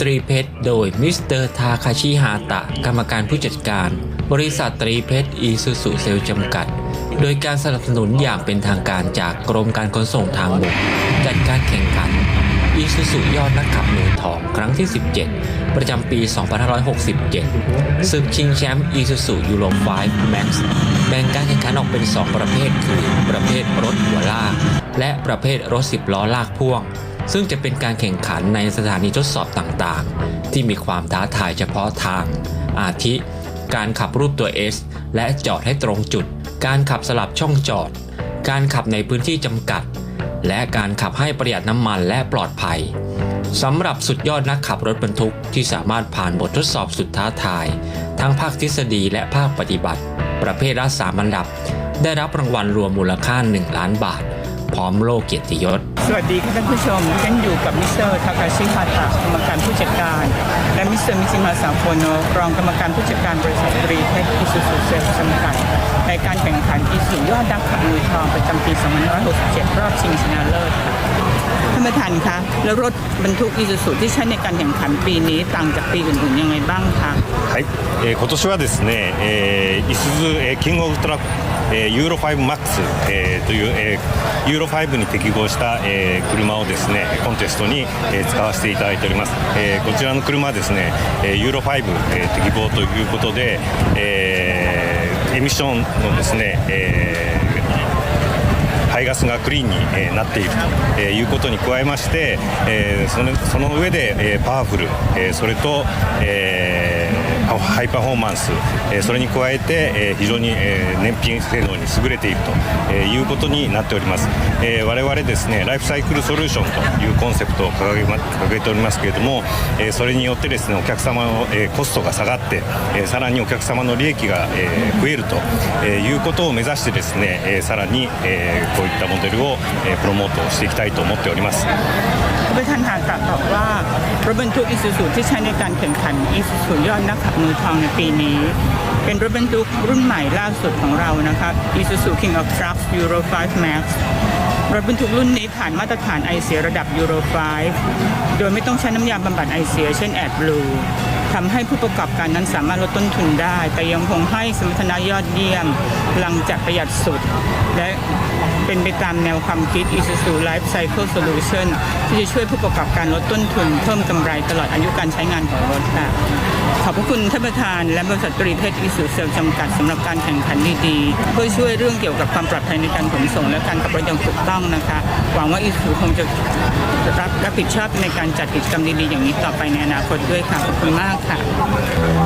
ตรีเพชรโดยมิสเตอร์ทาคาชิฮาตะ กรรมการผู้จัดการ บริษัทตรีเพชรอีซูซูเซลจำกัด โดยการสนับสนุนอย่างเป็นทางการจากกรมการขนส่งทางบก จัดการแข่งขันอีซูซูยอดนักขับมือทองครั้งที่ 17 ประจำปี 2567ศึกชิงแชมป์อีซูซูยูโร5 Max แบ่งการแข่งขันออกเป็น 2 ประเภทคือ ประเภทรถหัวลาก และประเภทรถ 10 ล้อลากพ่วง ซึ่งจะเป็นการแข่งขันในสถานีทดสอบต่างๆ ที่มีความท้าทายเฉพาะทาง อาทิ การขับรูปตัว S และจอดให้ตรงจุด การขับสลับช่องจอด การขับในพื้นที่จำกัด และการขับให้ประหยัดน้ำมันและปลอดภัยสำหรับสุดยอดนักขับรถบรรทุกที่สามารถผ่านบททดสอบสุดท้าทาย ทั้งภาคทฤษฎีและภาคปฏิบัติ ประเภทละสามอันดับ ได้รับรางวัลรวมมูลค่า 1 ล้านบาท พร้อมโล่เกียรติยศ สวัสดีค่ะท่านผู้ชมฉันอยู่กับมิสเตอร์ทาคาชิฮาตะกรรมการผู้จัดการ และมิสเตอร์มิซิมาซาโฟโนรองกรรมการผู้จัดการบริษัทตรีเพชรอิสุสุเซลจำกัด ในการแข่งขันอีสุยอดนักขับมือทองประจำปี 2567 รอบชิงชนะเลิศค่ะท่านประธานคะแล้วรถบรรทุกอีซูซูที่ใช้ในการแข่งขันปีนี้ต่างจากปีอื่นๆยังไงบ้างคะ はい、えー今年はですね、えー、イスズ、えーキングオブトラック、 えーユーロ5マックス、えーという、えーユーロ5に適合した、えー車をですねコンテストに、えー使わせていただいております、えーこちらの車はですね、えーユーロ5、えー適合ということで、えーエミッションのですね、えー排ガスがクリーンに、えーなっていると、えーいうことに加えまして、えーそのその上で、えーパワフル、えーそれと、えーハイパフォーマンス、えそれに加えて、え非常に、え燃費性能に優れていると、えいうことになっております、え我々ですねライフサイクルソリューションというコンセプトを掲げておりますけれども、えそれによってですねお客様の、えコストが下がって、えさらにお客様の利益が、え増えると、えいうことを目指してですね、えさらに、えこういったモデルを、えプロモートしていきたいと思っております。 ท่านประธานหากตอบว่ารถบรรทุกอีซูซูที่ใช้ในการแข่งขันอีซูซูยอดนักขับมือทองในปีนี้ เป็นรถบรรทุกรุ่นใหม่ล่าสุดของเรานะครับ Isuzu King of Trucks Euro 5 Max รถบรรทุกรุ่นนี้ผ่านมาตรฐานไอเสียระดับ Euro 5โดยไม่ต้องใช้น้ำยาบำบัดไอเสียเช่น AdBlue ทำให้ผู้ประกอบการนั้นสามารถลดต้นทุนได้ แต่ยังคงให้สมรรถนะยอดเยี่ยมพลังจากประหยัดสุด และเป็นไปตามแนวความคิด Isuzu Life Cycle Solution ที่จะช่วยผู้ประกอบการลดต้นทุน เพิ่มกำไรตลอดอายุการใช้งานของรถค่ะ ขอบพระคุณท่านประธาน และบริษัทตรีเพชรอิสุเซลจำกัดสำหรับการแข่งขันดีๆเพื่อช่วยเรื่องเกี่ยวกับความปลอดภัยในการขนส่ง และการขับรถอย่างถูกต้องนะคะ หวังว่าอิสุคงจะ รับรับผิดชอบในการจัดกิจกรรมดีๆอย่างนี้ต่อไปในอนาคตด้วยค่ะ ขอบคุณมากค่ะ